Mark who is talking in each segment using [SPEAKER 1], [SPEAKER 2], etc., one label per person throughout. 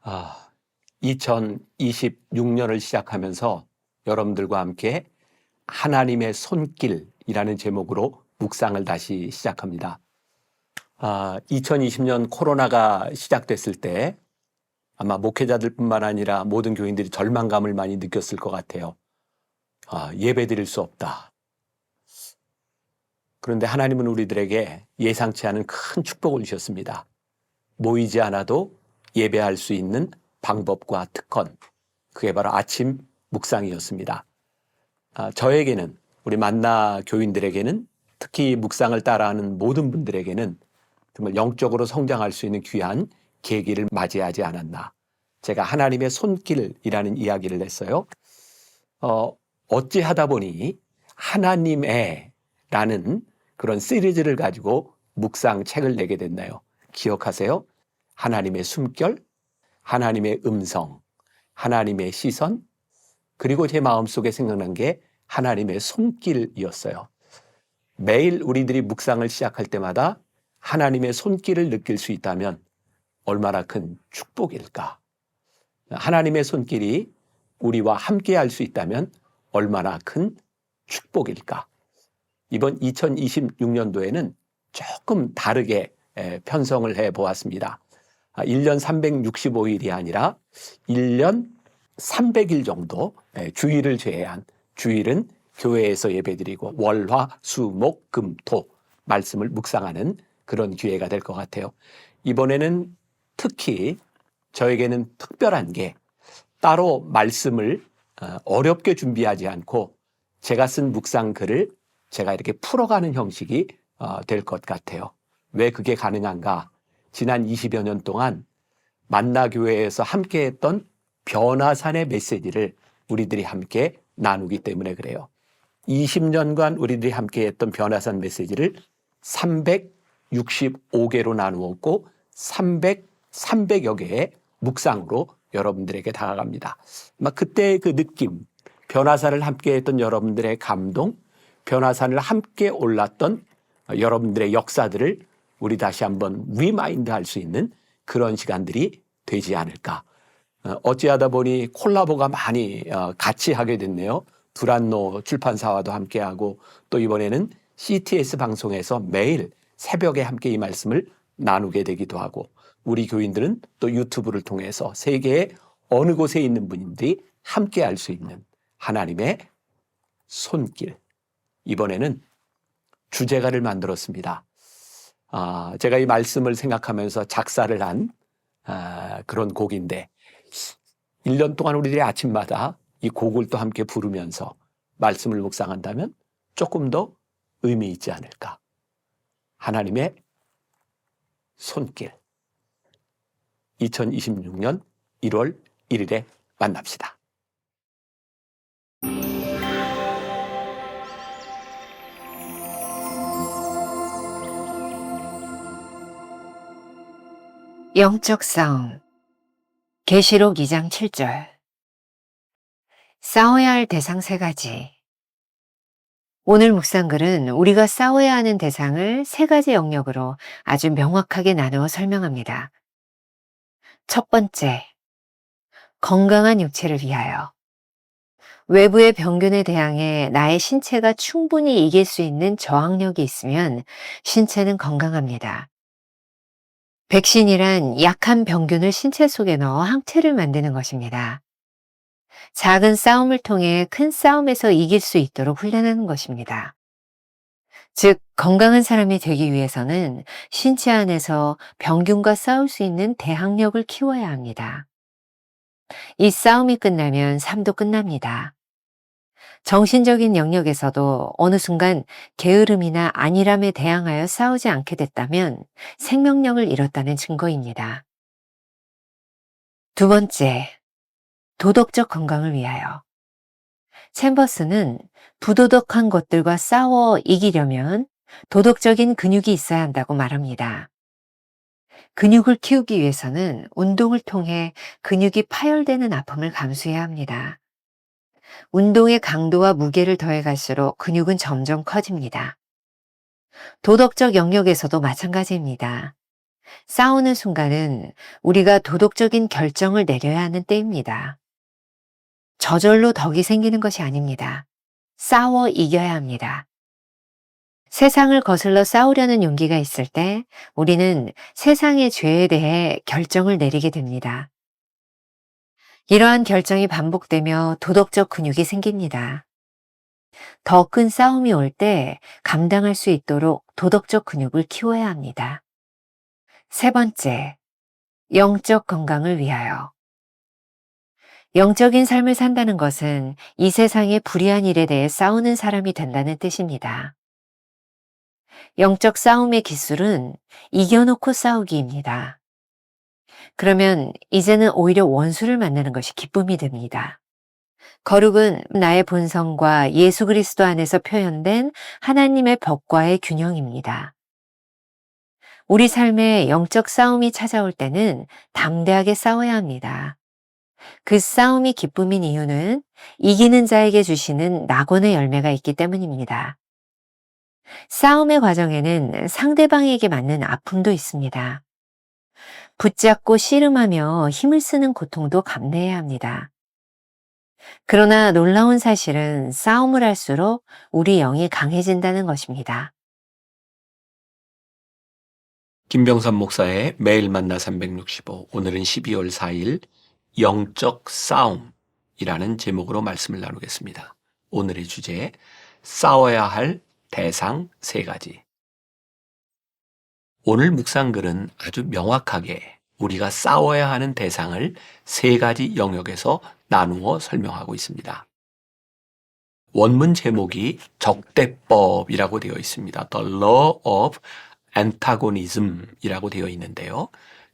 [SPEAKER 1] 아, 2026년을 시작하면서 여러분들과 함께 하나님의 손길이라는 제목으로 묵상을 다시 시작합니다. 아, 2020년 코로나가 시작됐을 때 아마 목회자들뿐만 아니라 모든 교인들이 절망감을 많이 느꼈을 것 같아요. 아, 예배 드릴 수 없다. 그런데 하나님은 우리들에게 예상치 않은 큰 축복을 주셨습니다. 모이지 않아도 예배할 수 있는 방법과 특권. 그게 바로 아침 묵상이었습니다. 아, 저에게는 우리 만나 교인들에게는 특히 묵상을 따라하는 모든 분들에게는 정말 영적으로 성장할 수 있는 귀한 계기를 맞이하지 않았나. 제가 하나님의 손길이라는 이야기를 했어요. 어, 어찌 하다 보니 하나님의 라는 그런 시리즈를 가지고 묵상 책을 내게 됐나요? 기억하세요? 하나님의 숨결, 하나님의 음성, 하나님의 시선, 그리고 제 마음속에 생각난 게 하나님의 손길이었어요. 매일 우리들이 묵상을 시작할 때마다 하나님의 손길을 느낄 수 있다면 얼마나 큰 축복일까? 하나님의 손길이 우리와 함께 할 수 있다면 얼마나 큰 축복일까? 이번 2026년도에는 조금 다르게 편성을 해 보았습니다. 1년 365일이 아니라 1년 300일 정도 주일을 제외한 주일은 교회에서 예배드리고 월화 수목 금토 말씀을 묵상하는 그런 기회가 될 것 같아요. 이번에는 특히 저에게는 특별한 게 따로 말씀을 어, 어렵게 준비하지 않고 제가 쓴 묵상 글을 제가 이렇게 풀어가는 형식이 어, 될것 같아요. 왜 그게 가능한가? 지난 20여 년 동안 만나교회에서 함께 했던 변화산의 메시지를 우리들이 함께 나누기 때문에 그래요. 20년간 우리들이 함께 했던 변화산 메시지를 365개로 나누었고 300, 300여 개의 묵상으로 여러분들에게 다가갑니다. 막 그때의 그 느낌, 변화산을 함께 했던 여러분들의 감동, 변화산을 함께 올랐던 여러분들의 역사들을 우리 다시 한번 리마인드 할 수 있는 그런 시간들이 되지 않을까. 어, 어찌하다 보니 콜라보가 많이 어, 같이 하게 됐네요. 브란노 출판사와도 함께하고 또 이번에는 CTS 방송에서 매일 새벽에 함께 이 말씀을 나누게 되기도 하고 우리 교인들은 또 유튜브를 통해서 세계의 어느 곳에 있는 분들이 함께 할 수 있는 하나님의 손길. 이번에는 주제가를 만들었습니다. 아, 제가 이 말씀을 생각하면서 작사를 한 아, 그런 곡인데 1년 동안 우리들이 아침마다 이 곡을 또 함께 부르면서 말씀을 묵상한다면 조금 더 의미 있지 않을까. 하나님의 손길. 2026년 1월 1일에 만납시다.
[SPEAKER 2] 영적 싸움 계시록 2장 7절 싸워야 할 대상 세 가지 오늘 묵상글은 우리가 싸워야 하는 대상을 세 가지 영역으로 아주 명확하게 나누어 설명합니다. 첫 번째, 건강한 육체를 위하여. 외부의 병균에 대항해 나의 신체가 충분히 이길 수 있는 저항력이 있으면 신체는 건강합니다. 백신이란 약한 병균을 신체 속에 넣어 항체를 만드는 것입니다. 작은 싸움을 통해 큰 싸움에서 이길 수 있도록 훈련하는 것입니다. 즉, 건강한 사람이 되기 위해서는 신체 안에서 병균과 싸울 수 있는 대항력을 키워야 합니다. 이 싸움이 끝나면 삶도 끝납니다. 정신적인 영역에서도 어느 순간 게으름이나 안일함에 대항하여 싸우지 않게 됐다면 생명력을 잃었다는 증거입니다. 두 번째, 도덕적 건강을 위하여. 챔버스는 부도덕한 것들과 싸워 이기려면 도덕적인 근육이 있어야 한다고 말합니다. 근육을 키우기 위해서는 운동을 통해 근육이 파열되는 아픔을 감수해야 합니다. 운동의 강도와 무게를 더해갈수록 근육은 점점 커집니다. 도덕적 영역에서도 마찬가지입니다. 싸우는 순간은 우리가 도덕적인 결정을 내려야 하는 때입니다. 저절로 덕이 생기는 것이 아닙니다. 싸워 이겨야 합니다. 세상을 거슬러 싸우려는 용기가 있을 때 우리는 세상의 죄에 대해 결정을 내리게 됩니다. 이러한 결정이 반복되며 도덕적 근육이 생깁니다. 더 큰 싸움이 올 때 감당할 수 있도록 도덕적 근육을 키워야 합니다. 세 번째, 영적 건강을 위하여. 영적인 삶을 산다는 것은 이 세상의 불의한 일에 대해 싸우는 사람이 된다는 뜻입니다. 영적 싸움의 기술은 이겨놓고 싸우기입니다. 그러면 이제는 오히려 원수를 만나는 것이 기쁨이 됩니다. 거룩은 나의 본성과 예수 그리스도 안에서 표현된 하나님의 법과의 균형입니다. 우리 삶에 영적 싸움이 찾아올 때는 담대하게 싸워야 합니다. 그 싸움이 기쁨인 이유는 이기는 자에게 주시는 낙원의 열매가 있기 때문입니다. 싸움의 과정에는 상대방에게 맞는 아픔도 있습니다. 붙잡고 씨름하며 힘을 쓰는 고통도 감내해야 합니다. 그러나 놀라운 사실은 싸움을 할수록 우리 영이 강해진다는 것입니다.
[SPEAKER 1] 김병삼 목사의 매일 만나 365 오늘은 12월 4일 영적 싸움이라는 제목으로 말씀을 나누겠습니다. 오늘의 주제 싸워야 할 대상 세 가지. 오늘 묵상글은 아주 명확하게 우리가 싸워야 하는 대상을 세 가지 영역에서 나누어 설명하고 있습니다. 원문 제목이 적대법이라고 되어 있습니다. The Law of Antagonism이라고 되어 있는데요.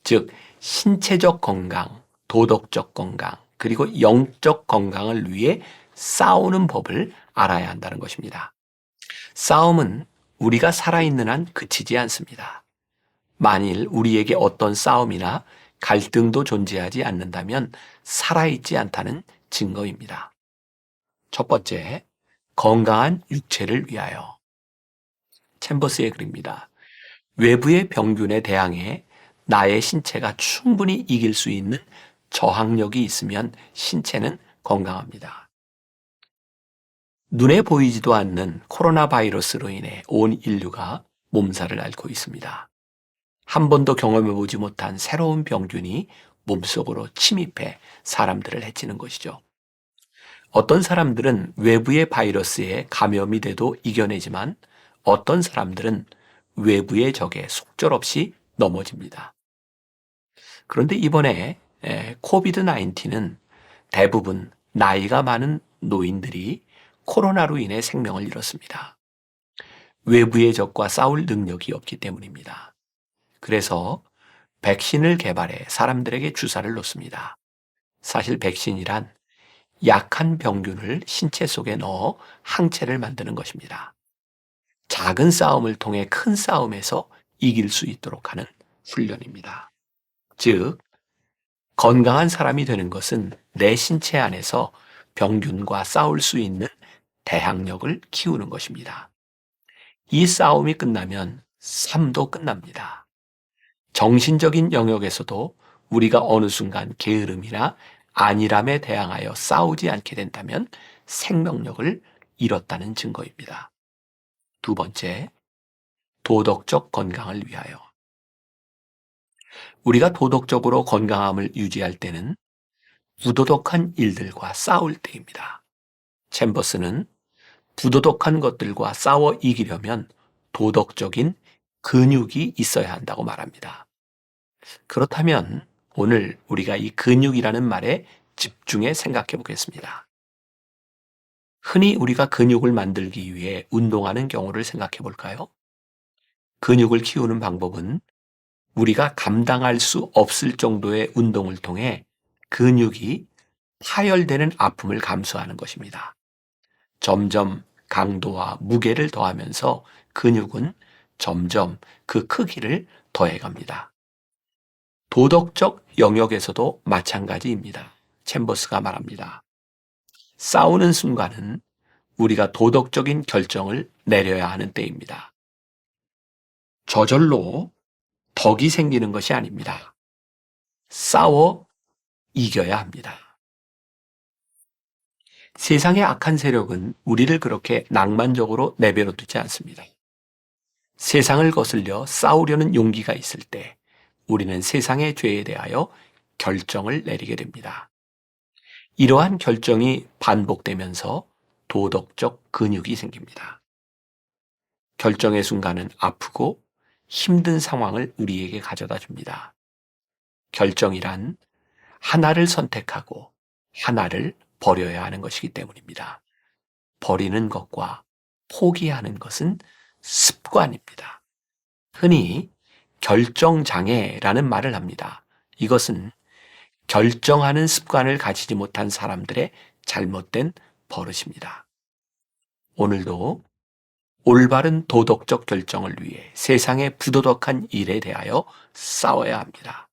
[SPEAKER 1] 즉 신체적 건강, 도덕적 건강, 그리고 영적 건강을 위해 싸우는 법을 알아야 한다는 것입니다. 싸움은 우리가 살아있는 한 그치지 않습니다. 만일 우리에게 어떤 싸움이나 갈등도 존재하지 않는다면 살아있지 않다는 증거입니다. 첫 번째, 건강한 육체를 위하여. 챔버스의 글입니다. 외부의 병균에 대항해 나의 신체가 충분히 이길 수 있는 저항력이 있으면 신체는 건강합니다. 눈에 보이지도 않는 코로나 바이러스로 인해 온 인류가 몸살을 앓고 있습니다. 한 번도 경험해 보지 못한 새로운 병균이 몸속으로 침입해 사람들을 해치는 것이죠. 어떤 사람들은 외부의 바이러스에 감염이 돼도 이겨내지만 어떤 사람들은 외부의 적에 속절없이 넘어집니다. 그런데 이번에 코비드 19은 대부분 나이가 많은 노인들이 코로나로 인해 생명을 잃었습니다. 외부의 적과 싸울 능력이 없기 때문입니다. 그래서 백신을 개발해 사람들에게 주사를 놓습니다. 사실 백신이란 약한 병균을 신체 속에 넣어 항체를 만드는 것입니다. 작은 싸움을 통해 큰 싸움에서 이길 수 있도록 하는 훈련입니다. 즉, 건강한 사람이 되는 것은 내 신체 안에서 병균과 싸울 수 있는 대항력을 키우는 것입니다. 이 싸움이 끝나면 삶도 끝납니다. 정신적인 영역에서도 우리가 어느 순간 게으름이나 안일함에 대항하여 싸우지 않게 된다면 생명력을 잃었다는 증거입니다. 두 번째, 도덕적 건강을 위하여. 우리가 도덕적으로 건강함을 유지할 때는 부도덕한 일들과 싸울 때입니다. 챔버스는 부도덕한 것들과 싸워 이기려면 도덕적인 근육이 있어야 한다고 말합니다. 그렇다면 오늘 우리가 이 근육이라는 말에 집중해 생각해 보겠습니다. 흔히 우리가 근육을 만들기 위해 운동하는 경우를 생각해 볼까요? 근육을 키우는 방법은 우리가 감당할 수 없을 정도의 운동을 통해 근육이 파열되는 아픔을 감수하는 것입니다. 점점 강도와 무게를 더하면서 근육은 점점 그 크기를 더해갑니다. 도덕적 영역에서도 마찬가지입니다. 챔버스가 말합니다. 싸우는 순간은 우리가 도덕적인 결정을 내려야 하는 때입니다. 저절로 덕이 생기는 것이 아닙니다. 싸워 이겨야 합니다. 세상의 악한 세력은 우리를 그렇게 낭만적으로 내버려 두지 않습니다. 세상을 거슬려 싸우려는 용기가 있을 때 우리는 세상의 죄에 대하여 결정을 내리게 됩니다. 이러한 결정이 반복되면서 도덕적 근육이 생깁니다. 결정의 순간은 아프고 힘든 상황을 우리에게 가져다 줍니다. 결정이란 하나를 선택하고 하나를 버려야 하는 것이기 때문입니다. 버리는 것과 포기하는 것은 습관입니다. 흔히 결정장애라는 말을 합니다. 이것은 결정하는 습관을 가지지 못한 사람들의 잘못된 버릇입니다. 오늘도 올바른 도덕적 결정을 위해 세상의 부도덕한 일에 대하여 싸워야 합니다.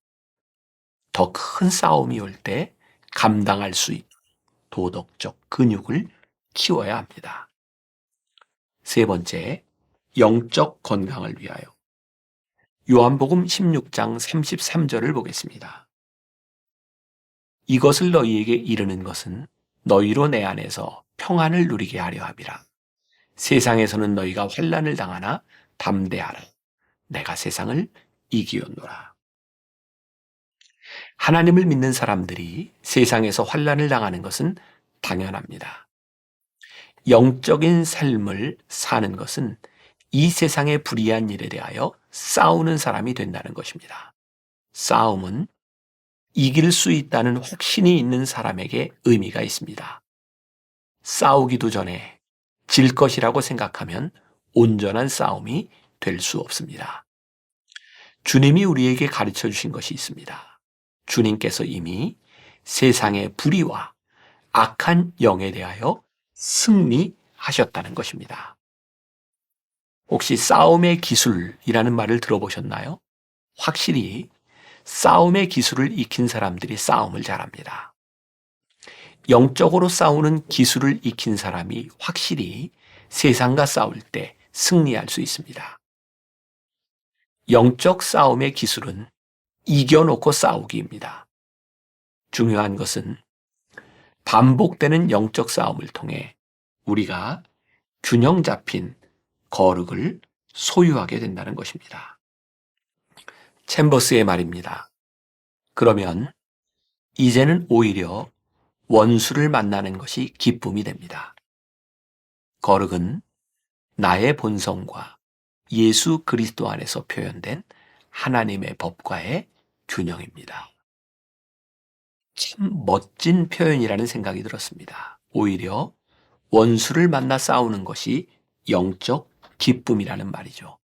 [SPEAKER 1] 더 큰 싸움이 올 때 감당할 수 있는 도덕적 근육을 키워야 합니다. 세 번째, 영적 건강을 위하여. 요한복음 16장 33절을 보겠습니다. 이것을 너희에게 이르는 것은 너희로 내 안에서 평안을 누리게 하려 함이라. 세상에서는 너희가 환란을 당하나 담대하라. 내가 세상을 이기었노라. 하나님을 믿는 사람들이 세상에서 환란을 당하는 것은 당연합니다. 영적인 삶을 사는 것은 이 세상의 불의한 일에 대하여 싸우는 사람이 된다는 것입니다. 싸움은 이길 수 있다는 확신이 있는 사람에게 의미가 있습니다. 싸우기도 전에 질 것이라고 생각하면 온전한 싸움이 될 수 없습니다. 주님이 우리에게 가르쳐 주신 것이 있습니다. 주님께서 이미 세상의 불의와 악한 영에 대하여 승리하셨다는 것입니다. 혹시 싸움의 기술이라는 말을 들어보셨나요? 확실히 싸움의 기술을 익힌 사람들이 싸움을 잘합니다. 영적으로 싸우는 기술을 익힌 사람이 확실히 세상과 싸울 때 승리할 수 있습니다. 영적 싸움의 기술은 이겨놓고 싸우기입니다. 중요한 것은 반복되는 영적 싸움을 통해 우리가 균형 잡힌 거룩을 소유하게 된다는 것입니다. 챔버스의 말입니다. 그러면 이제는 오히려 원수를 만나는 것이 기쁨이 됩니다. 거룩은 나의 본성과 예수 그리스도 안에서 표현된 하나님의 법과의 균형입니다. 참 멋진 표현이라는 생각이 들었습니다. 오히려 원수를 만나 싸우는 것이 영적 기쁨이라는 말이죠.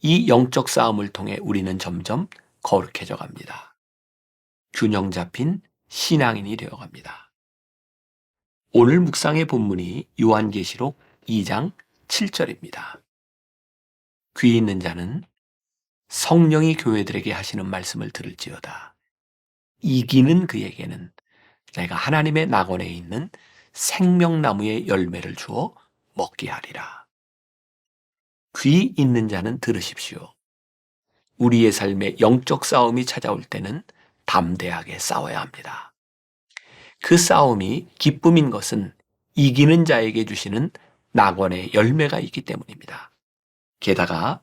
[SPEAKER 1] 이 영적 싸움을 통해 우리는 점점 거룩해져 갑니다. 균형 잡힌 신앙인이 되어 갑니다. 오늘 묵상의 본문이 요한계시록 2장 7절입니다. 귀 있는 자는 성령이 교회들에게 하시는 말씀을 들을지어다. 이기는 그에게는 내가 하나님의 낙원에 있는 생명나무의 열매를 주어 먹게 하리라. 귀 있는 자는 들으십시오. 우리의 삶에 영적 싸움이 찾아올 때는 담대하게 싸워야 합니다. 그 싸움이 기쁨인 것은 이기는 자에게 주시는 낙원의 열매가 있기 때문입니다. 게다가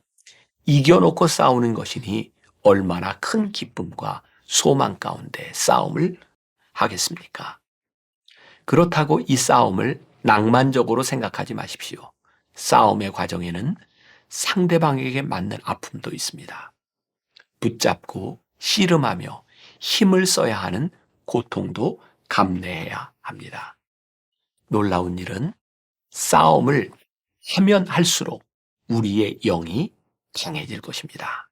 [SPEAKER 1] 이겨놓고 싸우는 것이니 얼마나 큰 기쁨과 소망 가운데 싸움을 하겠습니까? 그렇다고 이 싸움을 낭만적으로 생각하지 마십시오. 싸움의 과정에는 상대방에게 맞는 아픔도 있습니다. 붙잡고 씨름하며 힘을 써야 하는 고통도 감내해야 합니다. 놀라운 일은 싸움을 하면 할수록 우리의 영이 강해질 것입니다.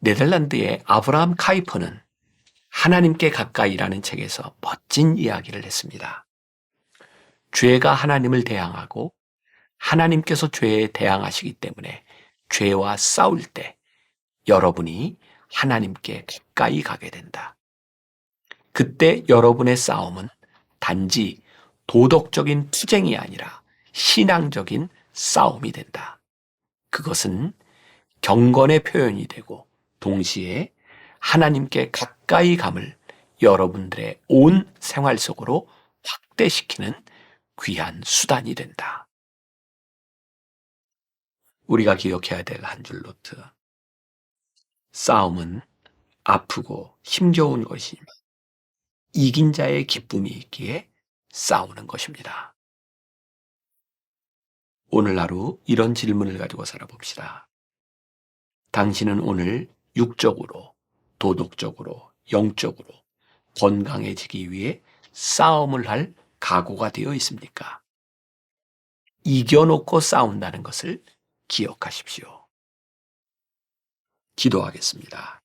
[SPEAKER 1] 네덜란드의 아브라함 카이퍼는 하나님께 가까이라는 책에서 멋진 이야기를 했습니다. 죄가 하나님을 대항하고 하나님께서 죄에 대항하시기 때문에 죄와 싸울 때 여러분이 하나님께 가까이 가게 된다. 그때 여러분의 싸움은 단지 도덕적인 투쟁이 아니라 신앙적인 싸움이 된다. 그것은 경건의 표현이 되고 동시에 하나님께 가까이 감을 여러분들의 온 생활 속으로 확대시키는 귀한 수단이 된다. 우리가 기억해야 될 한 줄 노트. 싸움은 아프고 힘겨운 것이지만 이긴 자의 기쁨이 있기에 싸우는 것입니다. 오늘 하루 이런 질문을 가지고 살아봅시다. 당신은 오늘 육적으로, 도덕적으로, 영적으로 건강해지기 위해 싸움을 할 각오가 되어 있습니까? 이겨놓고 싸운다는 것을 기억하십시오. 기도하겠습니다.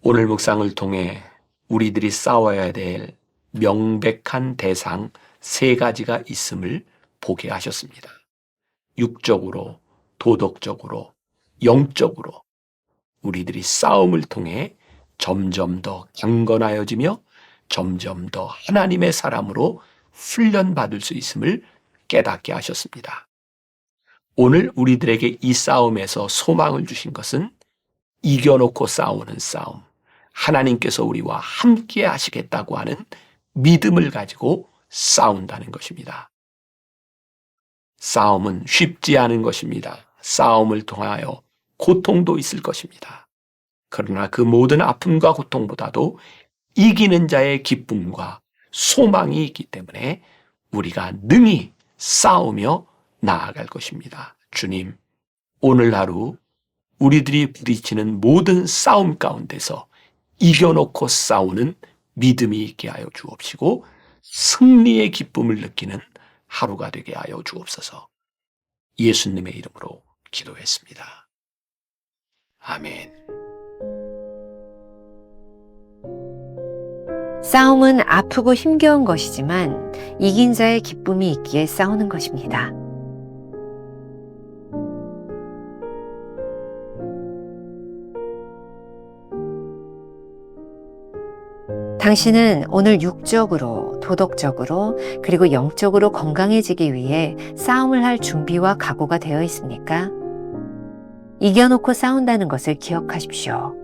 [SPEAKER 1] 오늘 묵상을 통해 우리들이 싸워야 될 명백한 대상 세 가지가 있음을 보게 하셨습니다. 육적으로, 도덕적으로, 영적으로 우리들이 싸움을 통해 점점 더 강건하여지며 점점 더 하나님의 사람으로 훈련받을 수 있음을 깨닫게 하셨습니다. 오늘 우리들에게 이 싸움에서 소망을 주신 것은 이겨놓고 싸우는 싸움, 하나님께서 우리와 함께 하시겠다고 하는 믿음을 가지고 싸운다는 것입니다. 싸움은 쉽지 않은 것입니다. 싸움을 통하여 고통도 있을 것입니다. 그러나 그 모든 아픔과 고통보다도 이기는 자의 기쁨과 소망이 있기 때문에 우리가 능히 싸우며 나아갈 것입니다. 주님, 오늘 하루 우리들이 부딪히는 모든 싸움 가운데서 이겨놓고 싸우는 믿음이 있게 하여 주옵시고 승리의 기쁨을 느끼는 하루가 되게 하여 주옵소서. 예수님의 이름으로 기도했습니다. 아멘.
[SPEAKER 2] 싸움은 아프고 힘겨운 것이지만 이긴 자의 기쁨이 있기에 싸우는 것입니다. 당신은 오늘 육적으로, 도덕적으로, 그리고 영적으로 건강해지기 위해 싸움을 할 준비와 각오가 되어 있습니까? 이겨놓고 싸운다는 것을 기억하십시오.